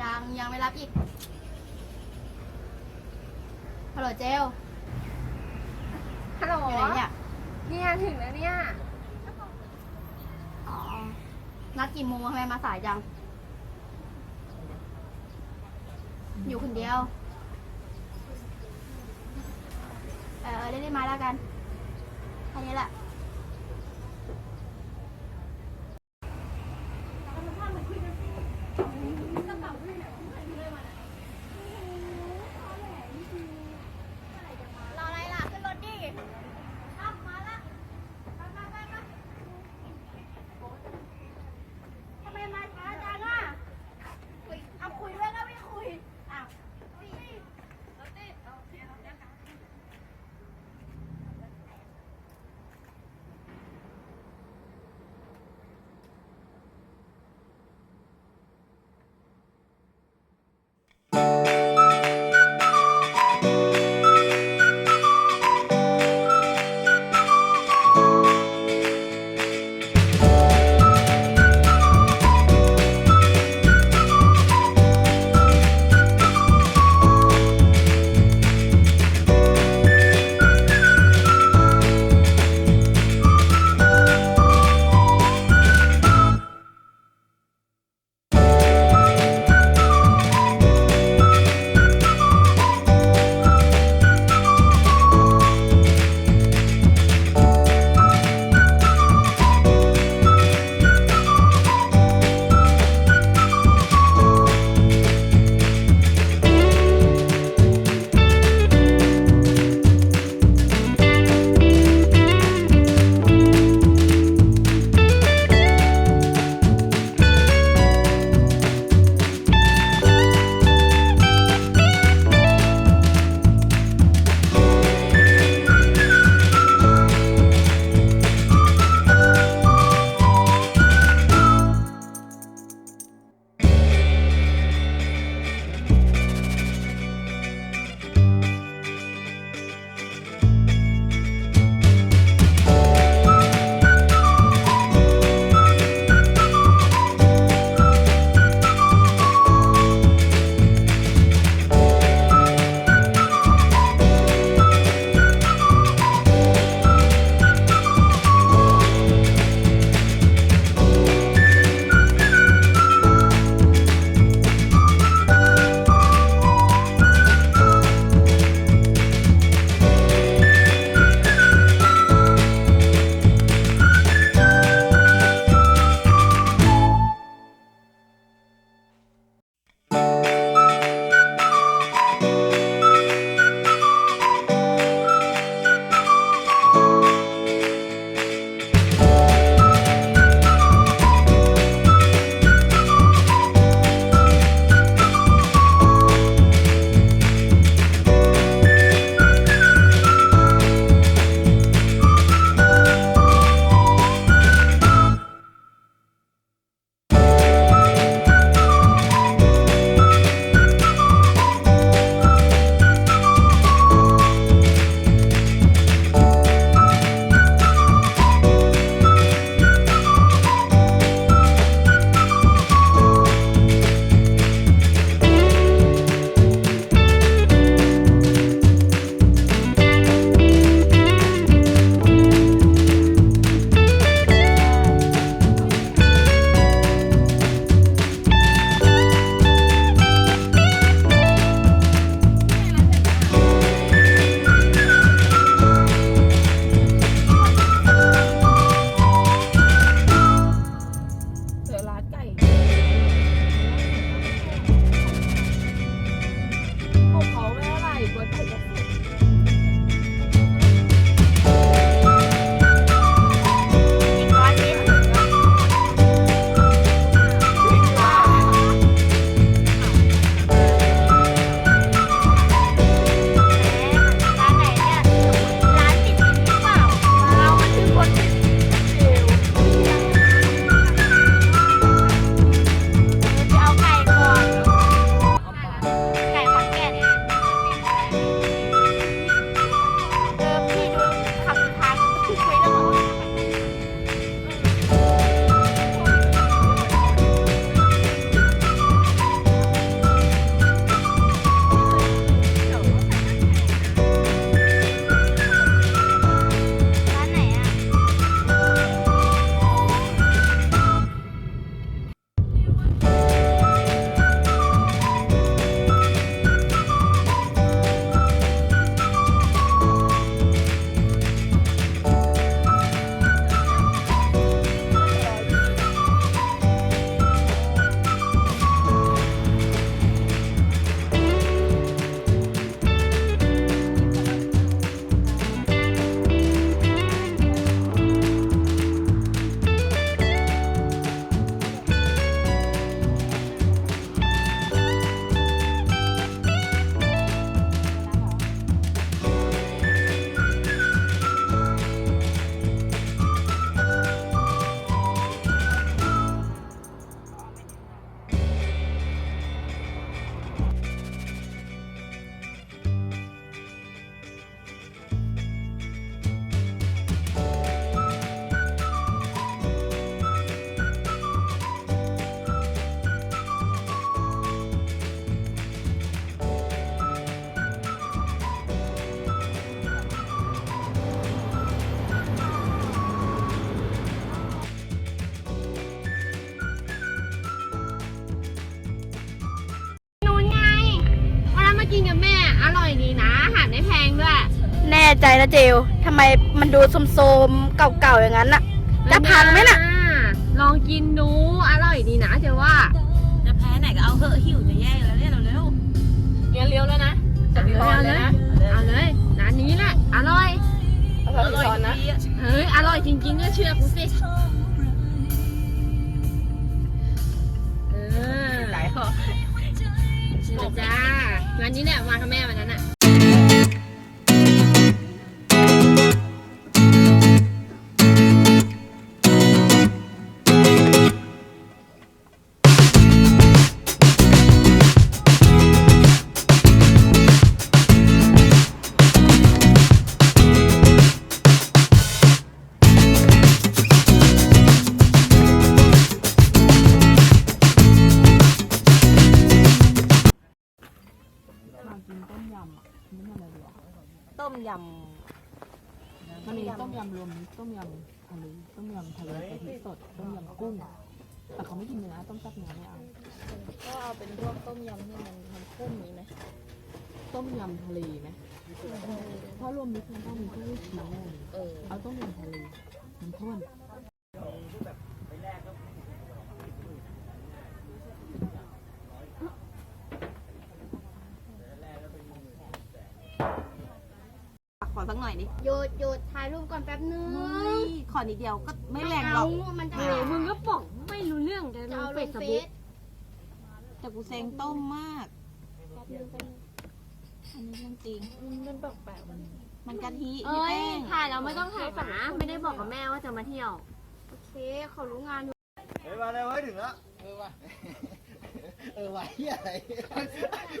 ยัง ยังไม่รับอีก ฮัลโหลเจลฮัลโหลอยู่ไหนเนี่ย เนี่ยถึงแล้วเนี่ย อ๋อ นัดกี่โมงทำไมมาสายจัง อยู่คนเดียว เออเรีบๆมาแล้วกันแค่นี้แหละ ใจนะเจลทำไมมันดูโสมๆเก่าๆอย่างนั้นน่ะ จะพังไหมน่ะ ลองกินดู อร่อยดีนะเจ๊ว่า จะแพ้ไหนก็เอาเหอะหิวจะแย่อยู่แล้วเนี่ยเร็วเลี้ยวเลี้ยวแล้วนะเลี้ยวเลยนะเอาเลยร้านนี้แหละ อร่อยๆอร่อยนะเฮ้ย อร่อยจริงๆก็เชื่อกูสิเออหลายข้อจ้าวันนี้แหละมากับแม่วันนั้นอะ ตรต้มยำทะเลต้มยำทะเลกะทิสดต้มยำกุ้ง แต่เขาไม่กินเนื้อต้มแซ่บเนื้อไม่เอาก็เอาเป็นพวกต้มยำที่มันมันข้นนี้ไหมต้มยำทะเลไหมเพราะรวมมิตรมันต้องมีเครื่องเคียงแน่เลยเออเอาต้มยำทะเลมันข้นขอสักหน่อยดิหยุดหยุดถ่ายรูปก่อนแป๊บนึง ขอนิดเดียวก็ไม่แรงหรอกเามันจะเออมึงก็บอกไม่รู้เรื่องจะลจะงเอาเฟลซงเฟบุ๊กซแต่กูเซ็งต้มมากแป๊บนึงแป๊บนึงอันนี้เรื่องจริง มันแปลกๆมันมันกะทิมีเอ้ยแป้งถ่ายเราไม่ต้องถ่ายฝาไม่ได้บอกกับแม่ว่าจะมาเที่ยว โอเคเขารู้งานอยู่เฮ้ยมาเลยเฮ้ยถึงแล้วเออว่ะเออว่ะเฮียอะไร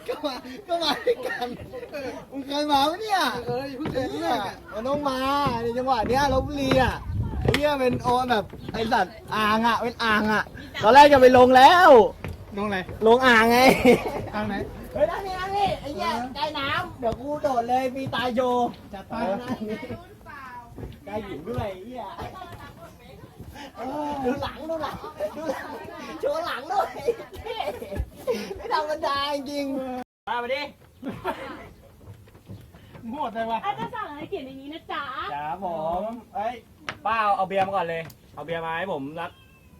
ก็มาก็มาด้วยกันมึงเคยมาปะเนี่ยเอออย่าเพิ่งเจอเนี่ยมันต้องมาในจังหวะเนี้ยลบบุรีอะไอ้เหี้ยเป็นโอแบบไอสัตว์อ่างอะเป็นอ่างอะตอนแรกจะไปลงแล้ว ลงไหนลงอ่างไงอ่างไหนเฮ้ยนั่งนี่นั่งนี่ไอ้เหี้ยใกล้น้ำเดี๋ยวกูโดดเลยมีตายโยจัดไปได้หญิงด้วยไอ้เหี้ยดูหลังดูหลังดูหลังโชว์หลังด้วยไม่ธรรมดาจริงมาไปดิหมดเลยวะอาจจะสั่งอะไรเขียนในนี้นะจ๊ะจ้าผมเอ้ย ป้าเอาเบียร์มาก่อนเลย เอาเบียร์มาให้ผมรัก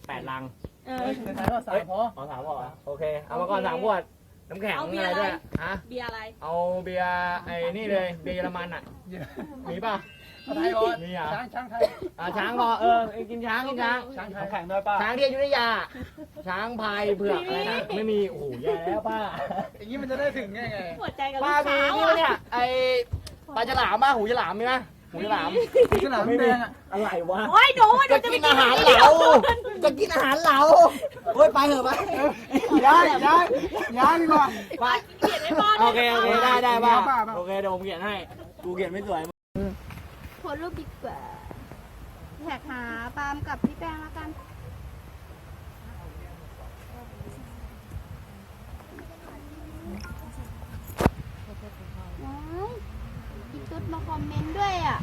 แปดลังเออใส่ก็สามพอเอาสามขวดโอเค เอามาก่อนสามขวด น้ำแข็งเอาเบียอะร์ไรด้วยอะไร ฮะ เบียร์อะไร เอาเบียร์ไอ้นี่เลย เบียร์เยอรมันอะ มีป่ะ ไทยก่อนมีอะ ช้างช้างไทย อ่าช้างพอเออเอ้ยกินช้างกินช้าง ช้างไทยแข่งด้วยป้าช้างที่อยุธยา ช้างพายเผือกอะไรนะ ไม่มี โอ้โหแย่แล้วป้า อย่างนี้มันจะได้ถึงไงไง หัวใจกับลูป้ากมีสาวนี่อะปะเนี่ย ไอ้ปลาฉลามป่ะหูฉลามมีไหม หูฉลามฉลามแดงอะอะไรวะ โอ้ยหนูหนูจะจะไปกินกิอานหารเดีเหยวลาจะกินอาหารเหลาโอ้ยไปเถอะไปย้ายย้ายย้ายดีกว่า ไปเขียนไว้บอลโอเคโอเคได้ได้ป่ะป่ะป่ะ โอเคเดี๋ยวผมเขียนให้ กูเขียนไม่สวย โพสต์รูปดีกว่าแท็กหาปาล์มกับพี่แป้งแล้วกัน ว้ายอีกตุ๊ดมาคอมเมนต์ด้วยอะ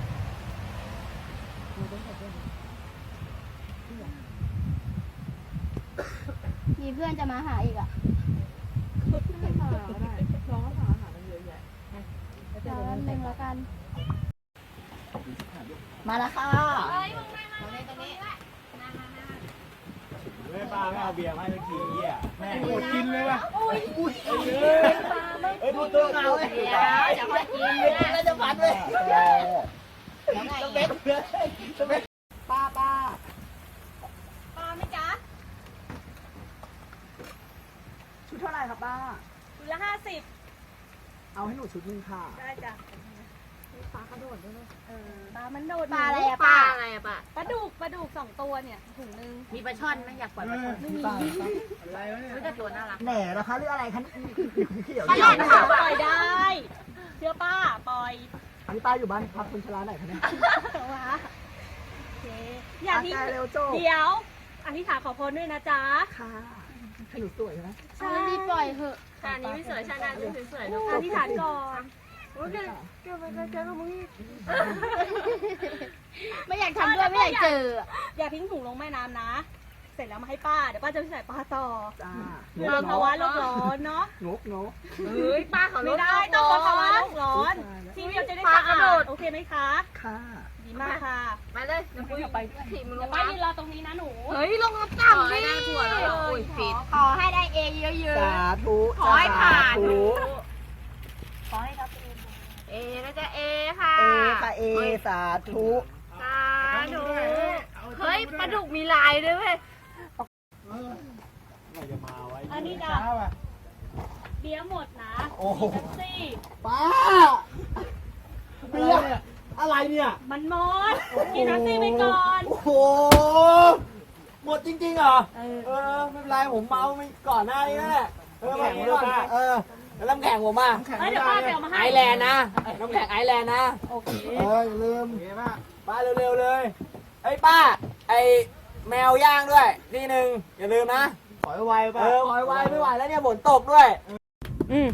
มีเพื่อนจะมาหาอีกอะไม่พาก็ได้น้องก็พาอาหารมันเยอะแยะเดี๋ยวแป๊บนึงแล้วกัน มาแล้วค่ะไม่ป้าไม่เอาเบียร์มาให้สักทีอะแม่โอ้กินเลยว่ะเอ้ยดูตัวเงาเลยจะค่อยกินแล้วจะฝันเลยแล้วไงเบ็ดเลยเบ็ดป้าป้า ปลาไหมจ๊ะ ชุดเท่าไหร่ครับป้า ชุดละห้าสิบ เอาให้หนู ชุดหนึงค่ะได้จ้ะปลากระโดดด้วยนะเออปลามันโดดปลาอะไรอะปลาป้าอะไรอะปลาปลาดุกปลาดุกสองตัวเนี่ยถุงนึงมีปลาช่อนไหมอยากปล่อยปลาช่อนไม่มีอะไรวะเนี่ยไม่แต่ตัวน่ารักแหน่นะคะหรืออะไรคะเขียวปลาหลอดค่ะปล่อยได้เชื่อป้าปล่อยอันนี้ป้าอยู่บ้านพักคนชราไหนคะเนี่ยวะโอเคอย่าทิ้งตายเร็วโจเดี๋ยวอธิษฐานขอพรด้วยนะจ๊ะค่ะ ให้หนูสวยใช่ไหมใช่รีบปล่อยเถอะชานี้ไม่สวยชานาไม่สวยๆอธิษฐานก่อนไม่อยากทำด้วยไม่อยากเจอ อย่าทิ้งถุงลงแม่น้ำนะ เสร็จแล้วมาให้ป้า เดี๋ยวป้าจะไปใส่ปลาต่อจ้าเมืองภาวะโลกร้อนเนาะงกงกเฮ้ยป้าเขาไม่ได้ต้องลดภาวะโลกร้อนทีวีเราจะได้สะอาดโอเคไหมคะ ค่ะ ดีมากค่ะไปเลยเดี๋ยวคุยไปถีบมึงลเดี๋ยวงป้ามายืนรอตรงนี้นะหนู เฮ้ยลงรถต่ำดิได้ถั่วแล้วเหรออุ้ยฟิตขอให้ได้เอเยอะสาธุขอให้ผ่าน สธุๆขอให้รับเอเอนะจ๊ะเอค่ะ เอค่ะเอสาธุสาธุเฮ้ยปลาดุกมีลายด้วยเว้ยไม่จะมาไว้อันนี้นะช้าว่ะเบียร์หมดนะโอ้โห แท็กซี่ป้าเบียร์ อะไรเนี่ย มันหมดกินแท็กซี่ไปก่อน โอ้โห หมดจริงๆเหรอ เออไม่เป็นไรผมเมาไม่ก่อนหน้านี้นั่นแหละเออมาก่อนเออแล้วน้ำแข็งผมอะเอ้ยเดี๋ยวป้าไปเอามาไอให้แลนด์นะ น้ำแข็งไอแลนด์นะ โอเคเอออย่าลืมเห็นป่ะป้าเร็วๆเลยไอ้ยป้า ไอแมวย่างด้วยนี่หนึ่งอย่าลืมนะขอให้ไวป่ะเออขอยไวไม่ไหวแล้วเนี่ยฝนตกด้วยอืม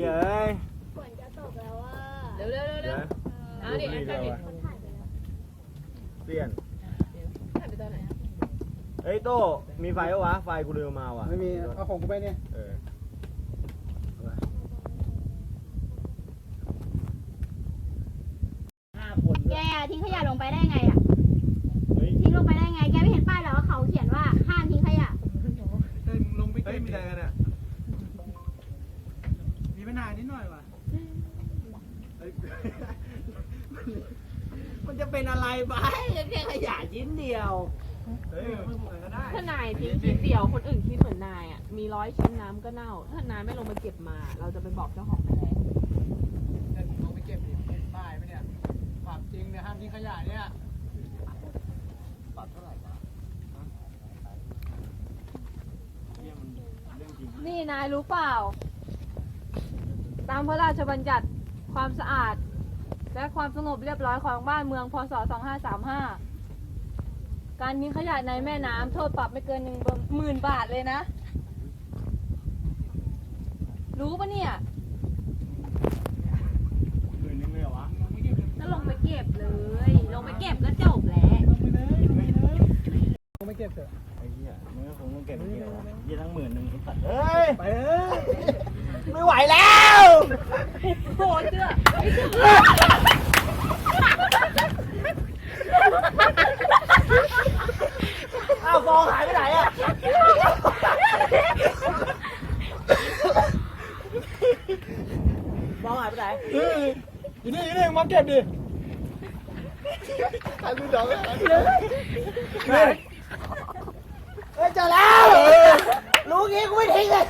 เย้ยฝนจะตกแล้วว่า เร็วเร็วเร็วเร็วเอาดิเอาดิเปลี่ยนเฮ้ยโต้มีไฟปะวะ ไฟกูลืมมาว่ะไม่มี เอาของกูไปเนี่ย เออห้าคนแกทิ้งขยะลงไปได้ไงอะเฮ้ยทิ้งลงไปได้ไง แกไม่เห็นป้ายเหรอว่าเขาเขียนว่าห้ามทิ้งขยะ เฮ้ยมึงลงไปเก็บมีอะไรกันอะมีปัญหานิดหน่อยว่ะเฮ้ย มันจะเป็นอะไรไปแค่ขยะชิ้นเดียว เฮ้ยมึงเหมือนก็ได้ถ้านายทิ้งชิ้นเดียวคนอื่นคิดเหมือนนายอะมีร้อยชิ้นน้ำก็เน่า ถ้านายไม่ลงมาเก็บมา เราจะไปบอกเจ้าของแบรนด์เดี๋ยวมึงลงไปเก็บดิเห็นป้ายไหมเนี่ยปรับจริงเนี่ยห้ามทิ้งขยะเนี่ยปรับเท่าไหร่วะนี่นายรู้เปล่า ตามพระราชบัญญัติ ความสะอาด และความสงบเรียบร้อยของบ้านเมือง พศ 2535 การทิ้งขยะในแม่น้ำโทษปรับไม่เกินหนึ่งหมื่นบาทเลยนะ รู้ปะเนี่ยคืนนึงเลยเหรอวะก็ลงไปเก็บเลย ลงไปเก็บก็จบแล้ว มันก็คงต้องเก็บเกี่ยวยี่ทั้งหมื่นหนึ่งที่ตัดเฮ้ย ไปเอ้ย ไม่ไหวแล้วโหเจืออ้าวฟองหายไปไหนอะฟองหายไปไหนอยู่นี่อยู่นี่มาเก็บดิใครมีดอกอะไร แล้ว รู้งี้กูไม่ทิ้งเลย